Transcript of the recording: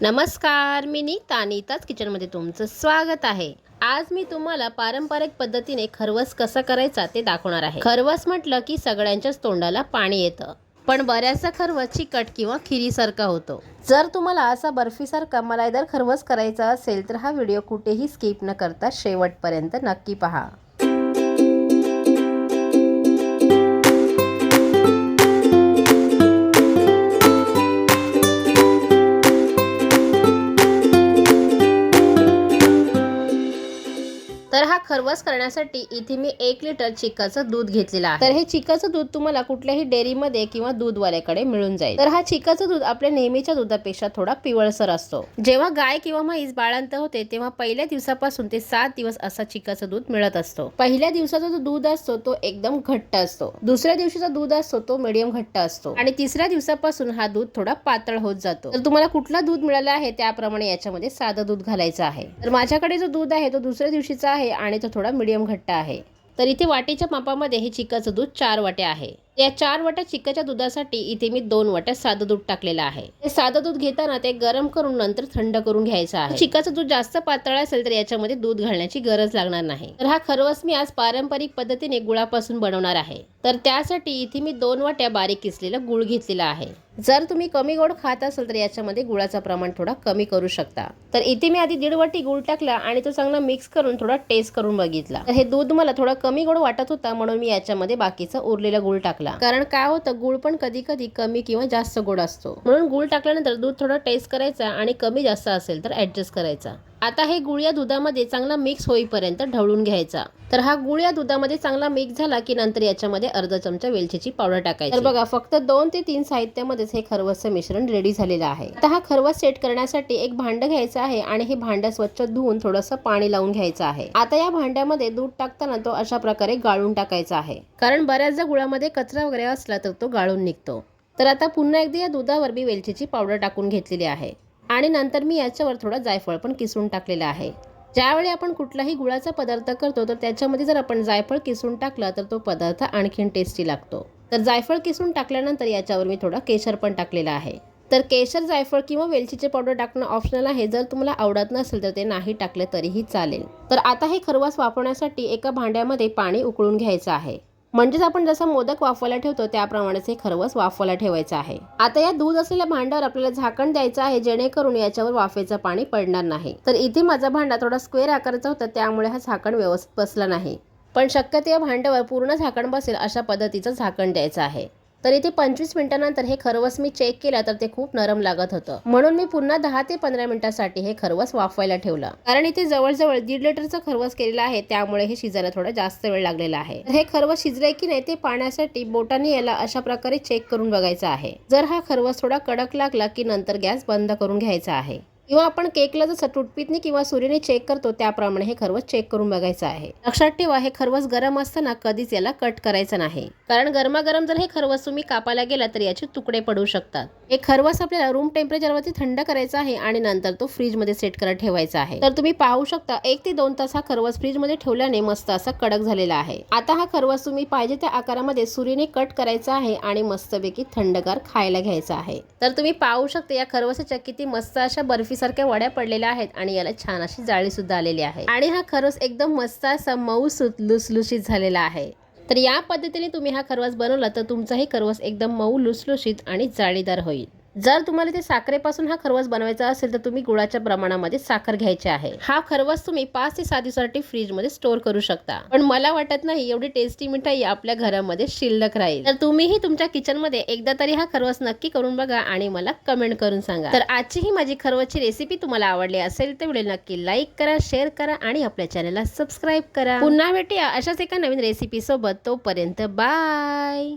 नमस्कार मी नीता नीताच किचनमध्ये तुमचं स्वागत आहे. आज मी तुम्हाला पारंपरिक पद्धतीने खरवस कसा करायचा ते दाखवणार आहे. खरवस म्हटलं की सगळ्यांच्याच तोंडाला पाणी येतं. पण बऱ्याचसा खरवस चिकट किंवा खिरीसारखा होतो. जर तुम्हाला असा बर्फीसारखा मलाईदार खरवस करायचा असेल तर हा व्हिडिओ कुठेही स्किप न करता शेवटपर्यंत नक्की पहा. तर हा खरवस करण्यासाठी इथे मी एक लिटर चिकाचं दूध घेतलेलं आहे. तर हे चिकाचं दूध तुम्हाला कुठल्याही डेअरीमध्ये किंवा दूधवाल्याकडे मिळून जाईल. तर हा चिकाचं दूध आपल्या नेहमीच्या दुधापेक्षा थोडा पिवळसर असतो. जेव्हा गाय किंवा म्हैस बाळांत होते तेव्हा पहिल्या दिवसापासून ते सात दिवस असा चिकाचं दूध मिळत असतो. पहिल्या दिवसाचा जो दूध असतो तो एकदम घट्ट असतो. दुसऱ्या दिवशीचा दूध असतो तो मिडियम घट्ट असतो. आणि तिसऱ्या दिवसापासून हा दूध थोडा पातळ होत जातो. तर तुम्हाला कुठला दूध मिळाला आहे त्याप्रमाणे याच्यामध्ये साधं दूध घालायचं आहे. तर माझ्याकडे जो दूध आहे तो दुसऱ्या दिवशीचा आहे आणि तो थोडा मिडियम घट्ट आहे. तर इथे वाटीच्या मापामध्ये हे चिकाचं दूध चार वाट्या आहे. या चार वाट्या चिकाच्या दुधासाठी इथे मी दोन वाट्या साधं दूध टाकलेलं आहे. हे साधं दूध घेताना ते गरम करून नंतर थंड करून घ्यायचं आहे. चिकाचं दूध जास्त पातळ असेल तर याच्यामध्ये दूध घालण्याची गरज लागणार नाही. तर हा खरवस मी आज पारंपरिक पद्धतीने गुळापासून बनवणार आहे. तर त्यासाठी इथे मी दोन वाट्या बारीक किसलेला गुळ घेतलेला आहे. जर तुम्ही कमी गोड खात असाल तर याच्यामध्ये गुळाचं प्रमाण थोडा कमी करू शकता. तर इथे मी आधी दीड वाटी गुळ टाकला आणि तो चांगला मिक्स करून थोडा टेस्ट करून बघितला. हे दूध मला थोडा कमी गोड वाटत होता म्हणून मी याच्यामध्ये बाकीचा उरलेला गुळ टाकला. कारण काय होतं गुळ पण कधी कधी कमी किंवा जास्त गोड असतो. म्हणून गुळ टाकल्यानंतर दूध थोडा टेस्ट करायचा आणि कमी जास्त असेल तर ऍडजस्ट करायचा. आता हे गुळ या दुधामध्ये चांगला मिक्स होईपर्यंत ढवळून घ्यायचा. तर हा गुळ या दुधामध्ये चांगला मिक्स झाला की नंतर याच्यामध्ये अर्धा चमचा वेलचीची पावडर टाकायची. तर बघा फक्त दोन ते तीन साहित्यामध्येच हे खरवसचं मिश्रण रेडी झालेलं आहे. आता हा खरवस सेट करण्यासाठी एक भांड घ्यायचं आहे आणि हे भांड स्वच्छ धुवून थोडंसं पाणी लावून घ्यायचं आहे. आता या भांड्यामध्ये दूध टाकताना तो अशा प्रकारे गाळून टाकायचा आहे. कारण बऱ्याचदा गुळामध्ये कचरा वगैरे असला तर तो गाळून निघतो. तर आता पुन्हा एकदा या दुधावर मी वेलचीची पावडर टाकून घेतलेली आहे. आणि नंतर मी याच्यावर थोडं जायफळ पण किसून टाकलेलं आहे. ज्यावेळी आपण कुठलाही गुळाचा पदार्थ करतो तर त्याच्यामध्ये जर आपण जायफळ किसून टाकलं तर तो पदार्थ आणखीन टेस्टी लागतो. तर जायफळ किसून टाकल्यानंतर याच्यावर मी थोडा केशर पण टाकलेला आहे. तर केशर जायफळ किंवा वेलचीचे पावडर टाकणं ऑप्शनल आहे. जर तुम्हाला आवडत नसेल तर ते नाही टाकले तरीही चालेल. तर आता हे खरवास वापरण्यासाठी एका भांड्यामध्ये पाणी उकळून घ्यायचं आहे. म्हणजेच आपण जसं मोदक वाफवायला ठेवतो त्याप्रमाणेच हे खरवस वाफवायला ठेवायचं आहे. आता या दूध असलेल्या भांड्यावर आपल्याला झाकण द्यायचं आहे जेणेकरून याच्यावर वाफेचं पाणी पडणार नाही. तर इथे माझा भांडा थोडा स्क्वेअर आकाराचा होता त्यामुळे हा झाकण व्यवस्थित बसला नाही. पण शक्यतो या भांड्यावर पूर्ण झाकण बसेल अशा पद्धतीचं झाकण द्यायचं आहे. तर इथे पंचवीस मिनिटानंतर हे खरवस मी चेक केलं तर ते खूप नरम लागत होतं. म्हणून मी पुन्हा दहा ते पंधरा मिनिटासाठी हे खरवस वाफवायला ठेवलं. कारण इथे जवळजवळ दीड लिटरचा खरवस केलेला आहे त्यामुळे हे शिजायला थोडा जास्त वेळ लागलेला आहे. हे खरवस शिजलंय की नाही ते पाण्यासाठी बोटाने याला अशा प्रकारे चेक करून बघायचं आहे. जर हा खरवस थोडा कडक लागला की नंतर गॅस बंद करून घ्यायचा आहे. किंवा आपण केकला जसं टूथपिकने किंवा सुरीने चेक करतो त्याप्रमाणे हे खरवस चेक करून बघायचं आहे. लक्षात ठेवा हे खरवस गरम असताना कधीच याला कट करायचं नाही. कारण गरमागरम जर हे खरवस तुम्ही कापायला गेला तर याचे तुकडे पडू शकतात. हे खरवस आपल्याला रूम टेम्परेचरवरती थंड करायचा आहे आणि नंतर तो फ्रीजमध्ये सेट करत ठेवायचा आहे. तर तुम्ही पाहू शकता एक ते दोन तास हा खरवस फ्रीजमध्ये ठेवल्याने मस्त असा कडक झालेला आहे. आता हा खरवस तुम्ही पाहिजे त्या आकारामध्ये सुरीने कट करायचा आहे आणि मस्तपैकी थंडगार खायला घ्यायचा आहे. तर तुम्ही पाहू शकता या खरवसाच्या किती मस्त अशा बर्फी सारख्या वड्या पडलेल्या आहेत आणि याला छान अशी जाळी सुद्धा आलेली आहे. आणि हा खरवस एकदम मस्त असा मऊ लुसलुशीत झालेला आहे. तर या पद्धतीने तुम्ही हा खरवस बनवला तर तुमचाही खरवस एकदम मऊ लुसलुशीत आणि जाळीदार होईल. जर तुम्हाला ते साखरेपासून हा खरवस बनवायचा असेल तर तुम्ही गुळाच्या प्रमाणामध्ये साखर घ्यायची आहे. हा खरवस तुम्ही पाच ते सात दिवसासाठी फ्रीजमध्ये स्टोअर करू शकता. पण मला वाटत नाही एवढी टेस्टी मिठाई आपल्या घरामध्ये शिल्लक राहील. तर तुम्हीही तुमच्या किचनमध्ये एकदा तरी हा खरवस नक्की करून बघा आणि मला कमेंट करून सांगा. तर आजची ही माझी खरवसची रेसिपी तुम्हाला आवडली असेल तर व्हिडिओ नक्की लाईक करा शेअर करा आणि आपल्या चॅनलला सबस्क्राईब करा. पुन्हा भेटूया अशाच एका नवीन रेसिपी सोबत. तोपर्यंत बाय!